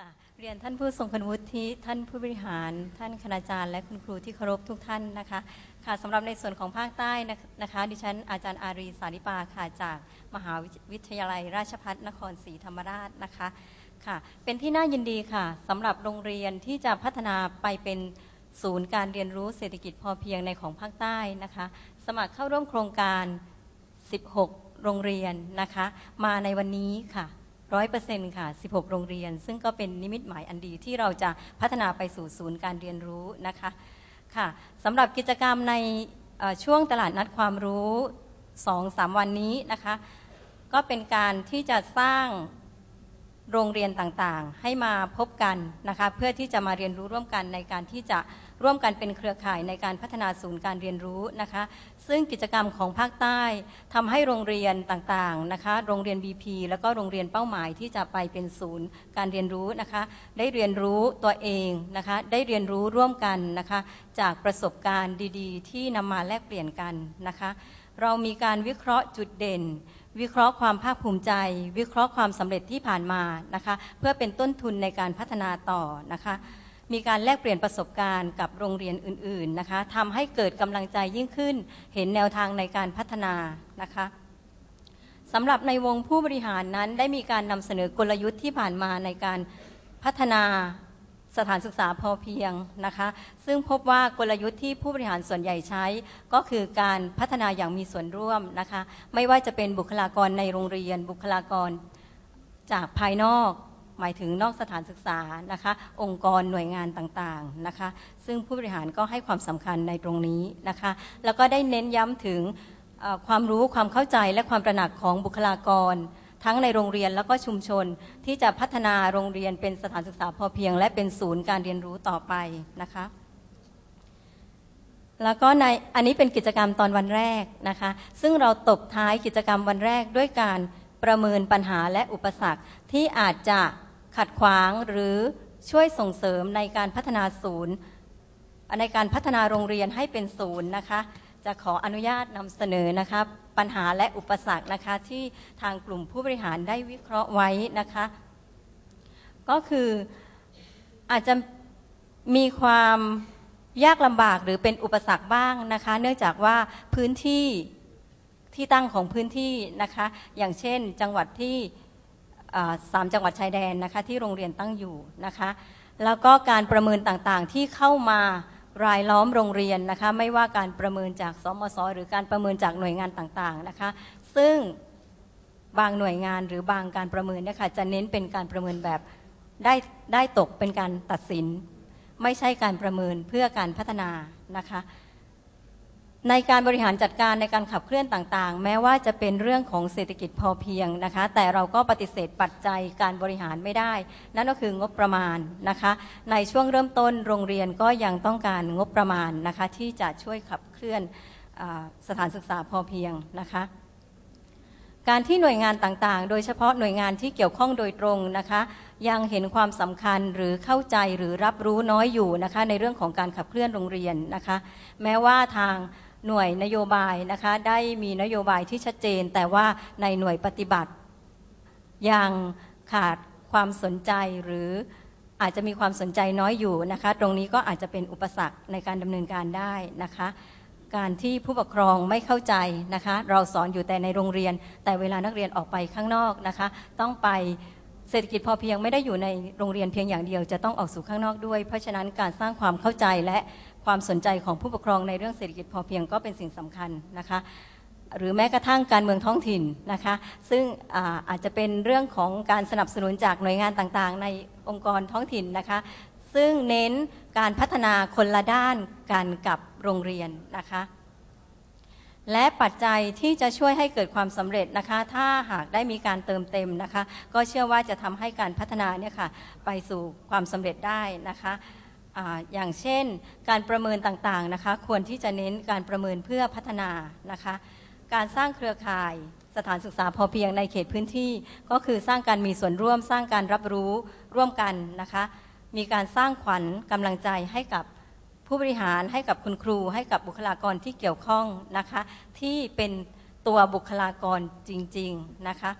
ค่ะเรียนท่านผู้ทรงคุณวุฒิท่านผู้บริหาร ท่านคณาจารย์ และคุณครูที่เคารพทุกท่านนะคะ ค่ะสำหรับในส่วนของภาคใต้นะคะ ดิฉันอาจารย์อารีสาริปาค่ะจากมหาวิทยาลัยราชภัฏนครศรีธรรมราชนะคะค่ะ เป็นที่น่ายินดีค่ะสำหรับโรงเรียนที่จะพัฒนาไปเป็นศูนย์การเรียนรู้เศรษฐกิจพอเพียงในของภาคใต้นะคะ สมัครเข้าร่วมโครงการ 16 โรงเรียนนะคะ มาในวันนี้ค่ะ ร้อยเปอร์เซ็นต์ค่ะ 16 โรงเรียน ซึ่งก็เป็นนิมิตหมายอันดีที่เราจะพัฒนาไปสู่ศูนย์การเรียนรู้นะคะค่ะสำหรับกิจกรรมในช่วงตลาดนัดความรู้ 2-3 วันนี้นะคะ ก็เป็นการที่จะสร้าง โรงเรียนต่างๆ ให้มาพบกันนะคะเพื่อที่จะมาเรียนรู้ร่วมกันในการที่จะร่วมกันเป็นเครือข่ายในการพัฒนาศูนย์การเรียนรู้นะคะ ซึ่งกิจกรรมของภาคใต้ทำให้โรงเรียนต่างๆนะคะโรงเรียน BP แล้วก็โรงเรียนเป้าหมายที่จะไปเป็นศูนย์การเรียนรู้นะคะ ได้เรียนรู้ตัวเองนะคะได้เรียนรู้ร่วมกันนะคะ จากประสบการณ์ดีๆ ที่นำมาแลกเปลี่ยนกันนะคะ เรามีการวิเคราะห์จุดเด่น วิเคราะห์ความภาคภูมิใจ วิเคราะห์ความสำเร็จที่ผ่านมานะคะ เพื่อเป็นต้นทุนในการพัฒนาต่อนะคะ มีการแลกเปลี่ยนประสบการณ์กับโรงเรียนอื่นๆนะคะทำให้เกิดกำลังใจยิ่งขึ้น เห็นแนวทางในการพัฒนานะคะสำหรับในวงผู้บริหารนั้นได้มีการนำเสนอกลยุทธ์ที่ผ่านมาในการพัฒนา สถานศึกษาพอเพียงนะคะ ซึ่งพบว่ากลยุทธ์ที่ผู้บริหารส่วนใหญ่ใช้ ก็คือการพัฒนาอย่างมีส่วนร่วมนะคะ ไม่ว่าจะเป็นบุคลากรในโรงเรียน บุคลากรจากภายนอกหมายถึงนอกสถานศึกษานะคะ องค์กรหน่วยงานต่างๆนะคะ ซึ่งผู้บริหารก็ให้ความสำคัญในตรงนี้นะคะ แล้วก็ได้เน้นย้ำถึงความรู้ความเข้าใจและความประหนักของบุคลากร ทั้งในโรงเรียนแล้วก็ชุมชน ที่จะพัฒนาโรงเรียนเป็นสถานศึกษาพอเพียง และเป็นศูนย์การเรียนรู้ต่อไปนะคะแล้วก็ในอันนี้เป็นกิจกรรมตอนวันแรกนะคะ ซึ่งเราตบท้ายกิจกรรมวันแรกด้วยการประเมินปัญหาและอุปสรรคที่อาจจะขัดขวางหรือช่วยส่งเสริมในการพัฒนาศูนย์ ในการพัฒนาโรงเรียนให้เป็นศูนย์นะคะ จะขออนุญาตนำเสนอนะคะปัญหาและอุปสรรคนะคะที่ทางกลุ่มผู้บริหารได้วิเคราะห์ไว้นะคะ ก็คืออาจจะมีความยากลำบากหรือเป็นอุปสรรคบ้างนะคะ เนื่องจากว่าพื้นที่ที่ตั้งของพื้นที่นะคะ อย่างเช่นจังหวัดที่สามจังหวัดชายแดนนะคะที่โรงเรียนตั้งอยู่นะคะ แล้วก็การประเมินต่างๆที่เข้ามา รายล้อมโรงเรียนนะคะ ไม่ว่าการประเมินจากสมศหรือการประเมินจากหน่วยงานต่างๆนะคะ ซึ่งบางหน่วยงานหรือบางการประเมินเนี่ยค่ะจะเน้นเป็นการประเมินแบบได้ได้ตกเป็นการตัดสิน ไม่ใช่การประเมินเพื่อการพัฒนานะคะ ในการบริหารจัดการในการขับเคลื่อนต่างๆ แม้ว่าจะเป็นเรื่องของเศรษฐกิจพอเพียงนะคะ แต่เราก็ปฏิเสธปัจจัยการบริหารไม่ได้ นั่นก็คืองบประมาณนะคะ ในช่วงเริ่มต้นโรงเรียนก็ยังต้องการงบประมาณนะคะ ที่จะช่วยขับเคลื่อนอสถานศึกษาพอเพียงนะคะการที่หน่วยงานต่างๆ โดยเฉพาะหน่วยงานที่เกี่ยวข้องโดยตรงนะคะ ยังเห็นความสำคัญหรือเข้าใจหรือรับรู้น้อยอยู่นะคะ ในเรื่องของการขับเคลื่อนโรงเรียนนะคะ แม้ว่าทาง หน่วยนโยบายนะคะได้มีนโยบายที่ชัดเจน แต่ว่าในหน่วยปฏิบัติ ยังขาดความสนใจหรืออาจจะมีความสนใจน้อยอยู่นะคะ ตรงนี้ก็อาจจะเป็นอุปสรรคในการดำเนินการได้นะคะ การที่ผู้ปกครองไม่เข้าใจนะคะ เราสอนอยู่แต่ในโรงเรียน แต่เวลานักเรียนออกไปข้างนอกนะคะ ต้องไปเศรษฐกิจพอเพียงไม่ได้อยู่ในโรงเรียนเพียงอย่างเดียว จะต้องออกสู่ข้างนอกด้วย เพราะฉะนั้นการสร้างความเข้าใจและ ความสนใจของผู้ปกครองในเรื่องเศรษฐกิจพอเพียงก็เป็นสิ่งสำคัญนะคะหรือแม้กระทั่งการเมืองท้องถิ่นนะคะซึ่งอาอาจจะเป็นเรื่องของการสนับสนุนจากหน่วยงานต่างๆ ในองค์กรท้องถิ่นนะคะซึ่งเน้นการพัฒนาคนละด้านกันกับโรงเรียนนะคะและปัจจัยที่จะช่วยให้เกิดความสำเร็จนะคะ ถ้าหากได้มีการเติมเต็มนะคะ ก็เชื่อว่าจะทำให้การพัฒนาเนี่ยค่ะไปสู่ความสำเร็จได้นะคะ อย่างเช่น การประเมินต่างๆนะคะ ควรที่จะเน้นการประเมินเพื่อพัฒนานะคะ การสร้างเครือข่ายสถานศึกษาพอเพียงในเขตพื้นที่ ก็คือสร้างการมีส่วนร่วมสร้างการรับรู้ร่วมกันนะคะ มีการสร้างขวัญกำลังใจให้กับผู้บริหารให้กับคุณครู ให้กับบุคลากรที่เกี่ยวข้องนะคะ ที่เป็นตัวบุคลากรจริง ๆ นะคะ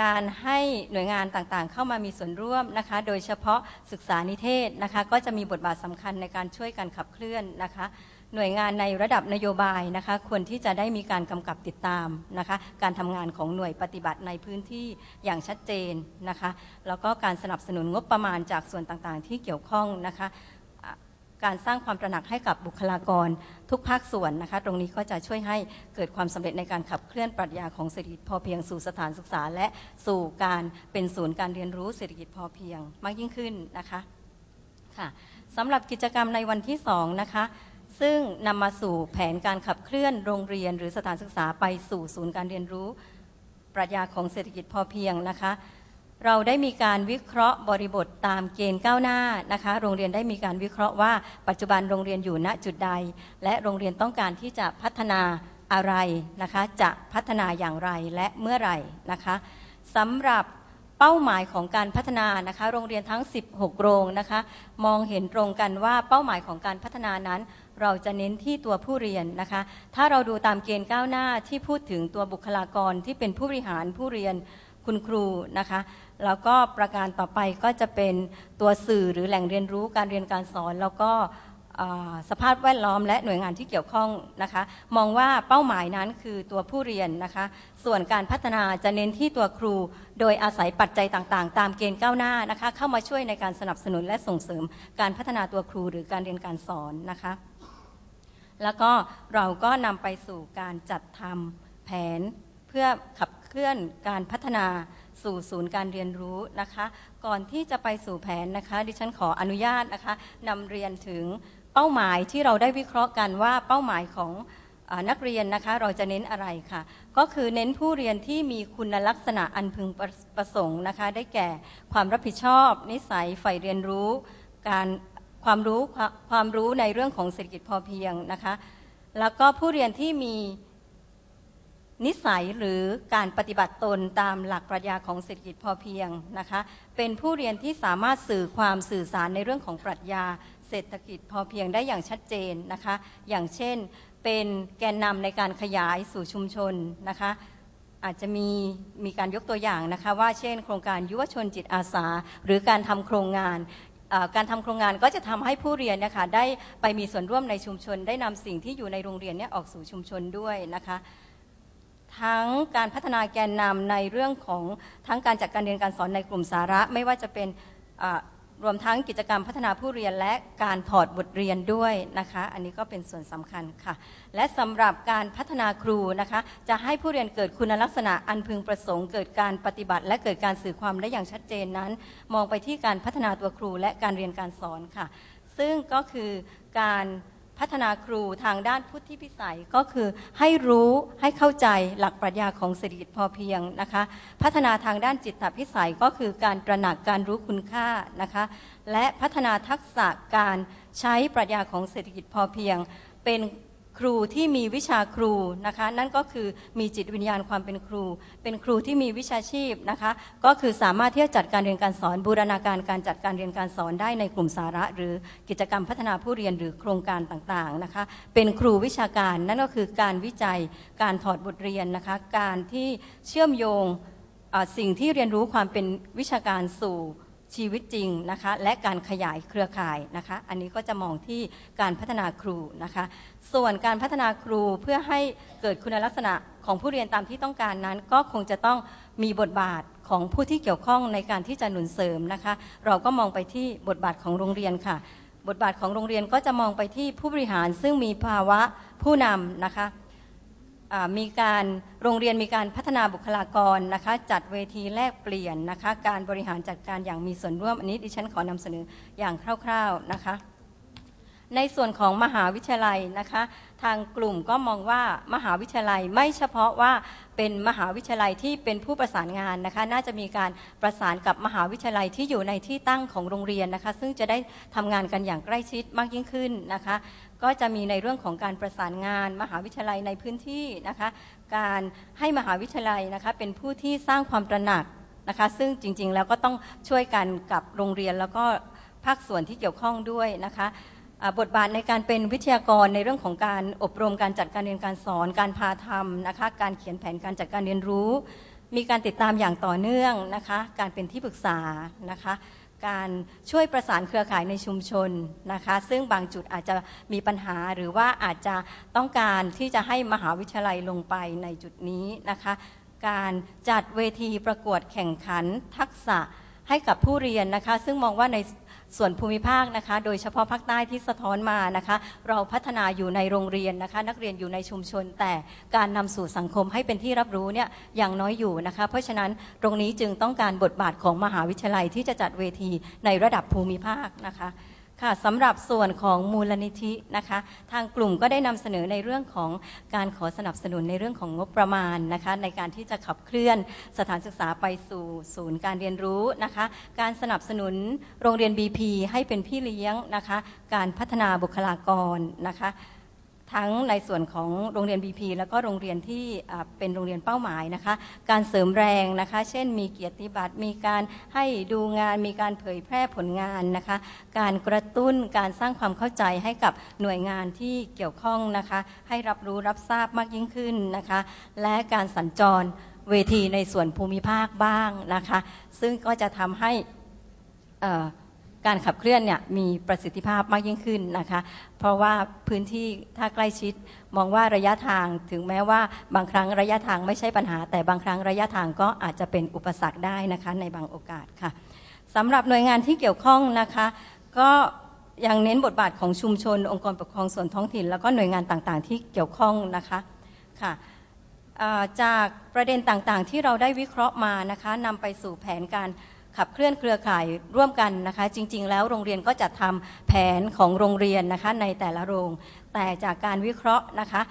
การให้หน่วยงานต่างๆ เข้ามามีส่วนร่วมนะคะ โดยเฉพาะศึกษานิเทศนะคะ ก็จะมีบทบาทสำคัญในการช่วยกันขับเคลื่อนนะคะ หน่วยงานในระดับนโยบายนะคะ ควรที่จะได้มีการกำกับติดตามนะคะ การทำงานของหน่วยปฏิบัติในพื้นที่อย่างชัดเจนนะคะ แล้วก็การสนับสนุนงบประมาณจากส่วนต่างๆ ที่เกี่ยวข้องนะคะ การสร้างความตระหนักให้กับบุคลากรทุกภาคส่วนนะคะ ตรงนี้ก็จะช่วยให้เกิดความสำเร็จในการขับเคลื่อนปรัชญาของเศรษฐกิจพอเพียงสู่สถานศึกษา และสู่การเป็นศูนย์การเรียนรู้เศรษฐกิจพอเพียงมากยิ่งขึ้นนะคะค่ะสำหรับกิจกรรมในวันที่สองนะคะซึ่งนำมาสู่แผนการขับเคลื่อนโรงเรียนหรือสถานศึกษาไปสู่ศูนย์การเรียนรู้ ปรัชญาของเศรษฐกิจพอเพียงนะคะ เราได้มีการวิเคราะห์บริบทตามเกณฑ์ก้าวหน้านะคะ โรงเรียนได้มีการวิเคราะห์ว่าปัจจุบันโรงเรียนอยู่ณจุดใด และโรงเรียนต้องการที่จะพัฒนาอะไรนะคะ จะพัฒนาอย่างไรและเมื่อไหร่นะคะสำหรับเป้าหมายของการพัฒนานะคะ โรงเรียนทั้ง 16 โรงนะคะ มองเห็นตรงกันว่าเป้าหมายของการพัฒนานั้น เราจะเน้นที่ตัวผู้เรียนนะคะ ถ้าเราดูตามเกณฑ์ก้าวหน้าที่พูดถึงตัวบุคลากรที่เป็นผู้บริหารผู้เรียนคุณครูนะคะ แล้วก็ประการต่อไปก็จะเป็นตัวสื่อหรือแหล่งเรียนรู้การเรียนการสอน แล้วก็สภาพแวดล้อมและหน่วยงานที่เกี่ยวข้องนะคะ มองว่าเป้าหมายนั้นคือตัวผู้เรียนนะคะ ส่วนการพัฒนาจะเน้นที่ตัวครู โดยอาศัยปัจจัยต่างๆ ตามเกณฑ์ก้าวหน้านะคะ เข้ามาช่วยในการสนับสนุนและส่งเสริมการพัฒนาตัวครูหรือการเรียนการสอนนะคะ แล้วก็เราก็นำไปสู่การจัดทำแผนเพื่อขับเคลื่อนการพัฒนา สู่ศูนย์การเรียนรู้นะคะ ก่อนที่จะไปสู่แผนนะคะ ดิฉันขออนุญาตนะคะนำเรียนถึงเป้าหมายที่เราได้วิเคราะห์กันว่าเป้าหมายของนักเรียนนะคะเราจะเน้นอะไรค่ะ ก็คือเน้นผู้เรียนที่มีคุณลักษณะอันพึงประสงค์นะคะ ได้แก่ความรับผิดชอบ นิสัยใฝ่เรียนรู้ การความรู้ความรู้ในเรื่องของเศรษฐกิจพอเพียงนะคะ แล้วก็ผู้เรียนที่มี นิสัยหรือการปฏิบัติตนตามหลักปรัชญาของเศรษฐกิจพอเพียงนะคะ เป็นผู้เรียนที่สามารถสื่อความสื่อสารในเรื่องของปรัชญาเศรษฐกิจพอเพียงได้อย่างชัดเจนนะคะ อย่างเช่น เป็นแกนนำในการขยายสู่ชุมชนนะคะอาจจะมีมีการยกตัวอย่างนะคะว่าเช่น โครงการยุวชนจิตอาสา หรือการทำโครงงานการทำโครงงานก็จะทำให้ผู้เรียนนะคะได้ไปมีส่วนร่วมในชุมชน ได้นำสิ่งที่อยู่ในโรงเรียนนี้ออกสู่ชุมชนด้วยนะคะ ทั้งการพัฒนาแกนนำในเรื่องของทั้งการจัดการเรียนการสอนในกลุ่มสาระ ไม่ว่าจะเป็นรวมทั้งกิจกรรมพัฒนาผู้เรียนและการถอดบทเรียนด้วยนะคะ อันนี้ก็เป็นส่วนสำคัญค่ะ และสำหรับการพัฒนาครูนะคะ จะให้ผู้เรียนเกิดคุณลักษณะอันพึงประสงค์ เกิดการปฏิบัติ และเกิดการสื่อความได้อย่างชัดเจนนั้น มองไปที่การพัฒนาตัวครูและการเรียนการสอนค่ะ ซึ่งก็คือการ พัฒนาครูทางด้านพุทธิพิสัยก็คือให้รู้ให้เข้าใจหลักปรัชญาของเศรษฐกิจพอเพียงนะคะ พัฒนาทางด้านจิตพิสัยก็คือการตระหนักการรู้คุณค่านะคะ และพัฒนาทักษะการใช้ปรัชญาของเศรษฐกิจพอเพียง เป็น ครูที่มีวิชาครูนะคะ นั่นก็คือมีจิตวิญญาณความเป็นครู เป็นครูที่มีวิชาชีพนะคะ ก็คือสามารถที่จะจัดการเรียนการสอนบูรณาการการจัดการเรียนการสอนได้ในกลุ่มสาระ หรือกิจกรรมพัฒนาผู้เรียนหรือโครงการต่างๆนะคะ เป็นครูวิชาการนั่นก็คือการวิจัยการถอดบทเรียนนะคะ การที่เชื่อมโยงสิ่งที่เรียนรู้ความเป็นวิชาการสู่ ชีวิตจริงนะคะ และการขยายเครือข่ายนะคะ อันนี้ก็จะมองที่การพัฒนาครูนะคะ ส่วนการพัฒนาครูเพื่อให้เกิดคุณลักษณะของผู้เรียนตามที่ต้องการนั้น ก็คงจะต้องมีบทบาทของผู้ที่เกี่ยวข้องในการที่จะหนุนเสริมนะคะ เราก็มองไปที่บทบาทของโรงเรียนค่ะ บทบาทของโรงเรียนก็จะมองไปที่ผู้บริหารซึ่งมีภาวะผู้นำนะคะ มีการโรงเรียนมีการพัฒนาบุคลากรนะคะจัดเวทีแลกเปลี่ยนนะคะการบริหารจัดการอย่างมีส่วนร่วมอันนี้ดิฉันขอนำเสนออย่างคร่าวๆนะคะ ในส่วนของมหาวิทยาลัยนะคะ ทางกลุ่มก็มองว่ามหาวิทยาลัยไม่เฉพาะว่าเป็นมหาวิทยาลัยที่เป็นผู้ประสานงานนะคะ น่าจะมีการประสานกับมหาวิทยาลัยที่อยู่ในที่ตั้งของโรงเรียนนะคะ ซึ่งจะได้ทำงานกันอย่างใกล้ชิดมากยิ่งขึ้นนะคะ ก็จะมีในเรื่องของการประสานงาน มหาวิทยาลัยในพื้นที่นะคะ การให้มหาวิทยาลัยนะคะเป็นผู้ที่สร้างความตระหนักนะคะ ซึ่งจริงๆแล้วก็ต้องช่วยกันกับโรงเรียนแล้วก็ภาคส่วนที่เกี่ยวข้องด้วยนะคะบทบาทในการเป็นวิทยากรในเรื่องของการอบรมการจัดการเรียนการสอน การพาทำนะคะ การเขียนแผนการจัดการเรียนรู้ มีการติดตามอย่างต่อเนื่องนะคะ การเป็นที่ปรึกษานะคะ การช่วยประสานเครือข่ายในชุมชนนะคะ ซึ่งบางจุดอาจจะมีปัญหาหรือว่าอาจจะต้องการที่จะให้มหาวิทยาลัยลงไปในจุดนี้นะคะ การจัดเวทีประกวดแข่งขันทักษะให้กับผู้เรียนนะคะ ซึ่งมองว่าใน ส่วนภูมิภาคนะคะ โดยเฉพาะภาคใต้ที่สะท้อนมานะคะ เราพัฒนาอยู่ในโรงเรียนนะคะ นักเรียนอยู่ในชุมชน แต่การนำสู่สังคมให้เป็นที่รับรู้เนี่ยยังน้อยอยู่นะคะ เพราะฉะนั้นตรงนี้จึงต้องการบทบาทของมหาวิทยาลัยที่จะจัดเวทีในระดับภูมิภาคนะคะ ค่ะสำหรับส่วนของมูลนิธินะคะ ทางกลุ่มก็ได้นำเสนอในเรื่องของการขอสนับสนุนในเรื่องของงบประมาณนะคะ ในการที่จะขับเคลื่อนสถานศึกษาไปสู่ศูนย์การเรียนรู้นะคะ การสนับสนุนโรงเรียน BP ให้เป็นพี่เลี้ยงนะคะ การพัฒนาบุคลากรนะคะ ทั้งในส่วนของโรงเรียน BP แล้วก็โรงเรียนที่เป็นโรงเรียนเป้าหมายนะคะ การเสริมแรงนะคะ เช่นมีเกียรติบัตร มีการให้ดูงาน มีการเผยแพร่ผลงานนะคะ การกระตุ้นการสร้างความเข้าใจให้กับหน่วยงานที่เกี่ยวข้องนะคะ ให้รับรู้รับทราบมากยิ่งขึ้นนะคะ และการสัญจรเวทีในส่วนภูมิภาคบ้างนะคะ ซึ่งก็จะทำให้อ่อ การขับเคลื่อนเนี่ยมีประสิทธิภาพมากยิ่งขึ้นนะคะ เพราะว่าพื้นที่ถ้าใกล้ชิดมองว่าระยะทางถึงแม้ว่าบางครั้งระยะทางไม่ใช่ปัญหา แต่บางครั้งระยะทางก็อาจจะเป็นอุปสรรคได้นะคะในบางโอกาสค่ะสำหรับหน่วยงานที่เกี่ยวข้องนะคะ ก็ยังเน้นบทบาทของชุมชน องค์กรปกครองส่วนท้องถิ่น แล้วก็หน่วยงานต่างๆ ที่เกี่ยวข้องนะคะค่ะจากประเด็นต่างๆ ที่เราได้วิเคราะห์มานะคะนำไปสู่แผนการ ขับเคลื่อนเครือข่ายร่วมกันนะคะ จริง ๆ แล้วโรงเรียนก็จะทำแผนของโรงเรียนนะคะในแต่ละโรง แต่จากการวิเคราะห์นะคะ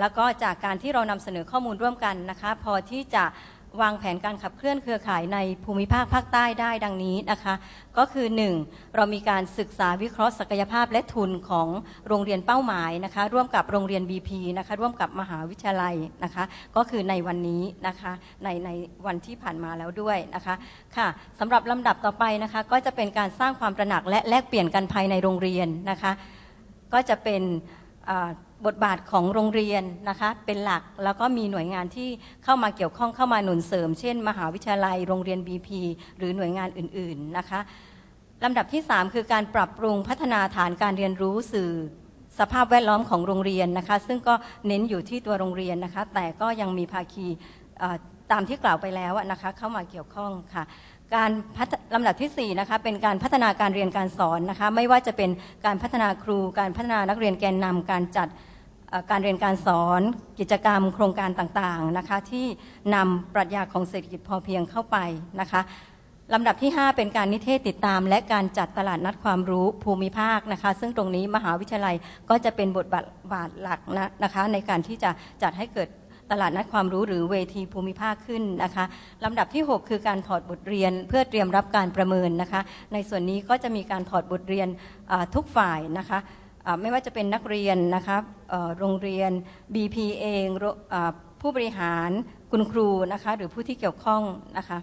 แล้วก็จากการที่เรานำเสนอข้อมูลร่วมกันนะคะ พอที่จะ วางแผนการขับเคลื่อนเครือข่ายในภูมิภาคภาคใต้ได้ดังนี้นะคะ ก็คือ 1. เรามีการศึกษาวิเคราะห์ศักยภาพและทุนของโรงเรียนเป้าหมายนะคะ ร่วมกับโรงเรียน BP นะคะร่วมกับมหาวิทยาลัยนะคะ ก็คือในวันนี้นะคะในในวันที่ผ่านมาแล้วด้วยนะคะค่ะสำหรับลำดับต่อไปนะคะก็จะเป็นการสร้างความตระหนักและแลกเปลี่ยนกันภายในโรงเรียนนะคะ ก็จะเป็นอ่า บทบาทของโรงเรียนนะคะเป็นหลักแล้วก็มีหน่วยงานที่เข้ามาเกี่ยวข้องเข้ามาหนุนเสริม เช่น มหาวิทยาลัยโรงเรียน BP หรือหน่วยงานอื่นๆนะคะลำดับที่ 3 คือการปรับปรุงพัฒนาฐานการเรียนรู้สื่อสภาพแวดล้อมของโรงเรียนนะคะ ซึ่งก็เน้นอยู่ที่ตัวโรงเรียนนะคะ แต่ก็ยังมีภาคี ตามที่กล่าวไปแล้วนะคะเข้ามาเกี่ยวข้องค่ะ การลำดับที่4นะคะเป็นการพัฒนาการเรียนการสอนนะคะไม่ว่าจะเป็นการพัฒนาครู การพัฒนานักเรียนแกนนำการจัดการเรียนการสอนกิจกรรมโครงการต่างๆนะคะที่นำปรัชญาของเศรษฐกิจพอเพียงเข้าไปนะคะลำดับที่ 5 เป็นการนิเทศติดตาม และการจัดตลาดนัดความรู้ภูมิภาคนะคะซึ่งตรงนี้มหาวิทยาลัยก็จะเป็นบทบาทหลักนะนะคะในการที่จะจัดให้เกิด ตลาดนัดความรู้หรือเวทีภูมิภาคขึ้นนะคะลำดับที่ 6 คือการถอดบทเรียนเพื่อเตรียมรับการประเมินนะคะ ในส่วนนี้ก็จะมีการถอดบทเรียนทุกฝ่ายนะคะไม่ว่าจะเป็นนักเรียนนะคะโรงเรียน BP เองผู้บริหารคุณครูนะคะหรือผู้ที่เกี่ยวข้องนะคะ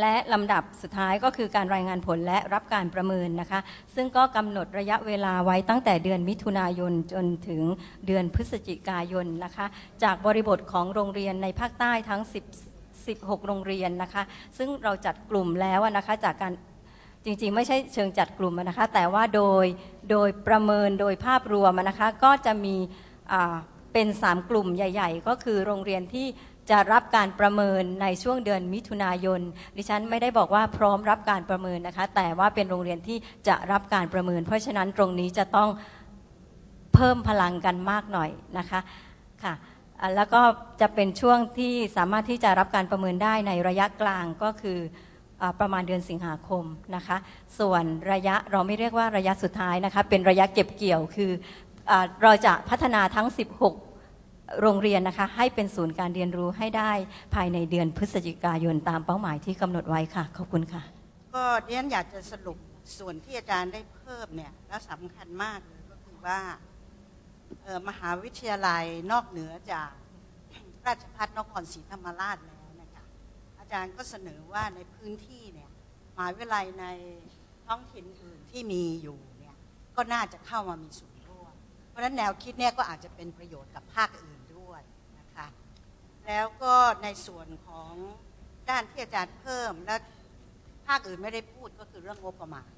และลำดับสุดท้ายก็คือการรายงานผลและรับการประเมินนะคะ ซึ่งก็กำหนดระยะเวลาไว้ตั้งแต่เดือนมิถุนายนจนถึงเดือนพฤศจิกายนนะคะ จากบริบทของโรงเรียนในภาคใต้ทั้ง 10 16 โรงเรียนนะคะ ซึ่งเราจัดกลุ่มแล้วนะคะจากการจริงๆ ไม่ใช่เชิงจัดกลุ่มนะคะ แต่ว่าโดยโดยประเมินโดยภาพรวมนะคะ ก็จะมีเป็น 3 กลุ่มใหญ่ ๆ ก็คือโรงเรียนที่ จะรับการประเมินในช่วงเดือนมิถุนายน ดิฉันไม่ได้บอกว่าพร้อมรับการประเมินนะคะ แต่ว่าเป็นโรงเรียนที่จะรับการประเมิน เพราะฉะนั้นตรงนี้จะต้องเพิ่มพลังกันมากหน่อยนะคะค่ะแล้วก็จะเป็นช่วงที่สามารถที่จะรับการประเมินได้ในระยะกลางก็คืออประมาณเดือนสิงหาคมนะคะ ส่วนระยะเราไม่เรียกว่าระยะสุดท้ายนะคะ เป็นระยะเก็บเกี่ยวคืออเราจะพัฒนาทั้ง 16 โรงเรียนนะคะ ให้เป็นศูนย์การเรียนรู้ให้ได้ภายในเดือนพฤศจิกายนตามเป้าหมายที่กำหนดไว้ค่ะ ขอบคุณค่ะ ก็เรียนอยากจะสรุปส่วนที่อาจารย์ได้เพิ่มเนี่ยแล้วสำคัญมากเลยก็คือว่าออมหาวิทยาลัยนอกเหนือจากราชพัฒนครศรีธรรมราชแล้วนะคะอาจารย์ก็เสนอว่าในพื้นที่เนี่ยมหาวิทยาลัยในท้องถิ่นอื่นที่มีอยู่เนี่ยก็น่าจะเข้ามามีส่วนร่วมเพราะฉะนั้นแนวคิดเนี่ยก็อาจจะเป็นประโยชน์กับภาคอื่น แล้วก็ในส่วนของด้านที่อาจารย์เพิ่มและภาคอื่นไม่ได้พูดก็คือเรื่องงบประมาณ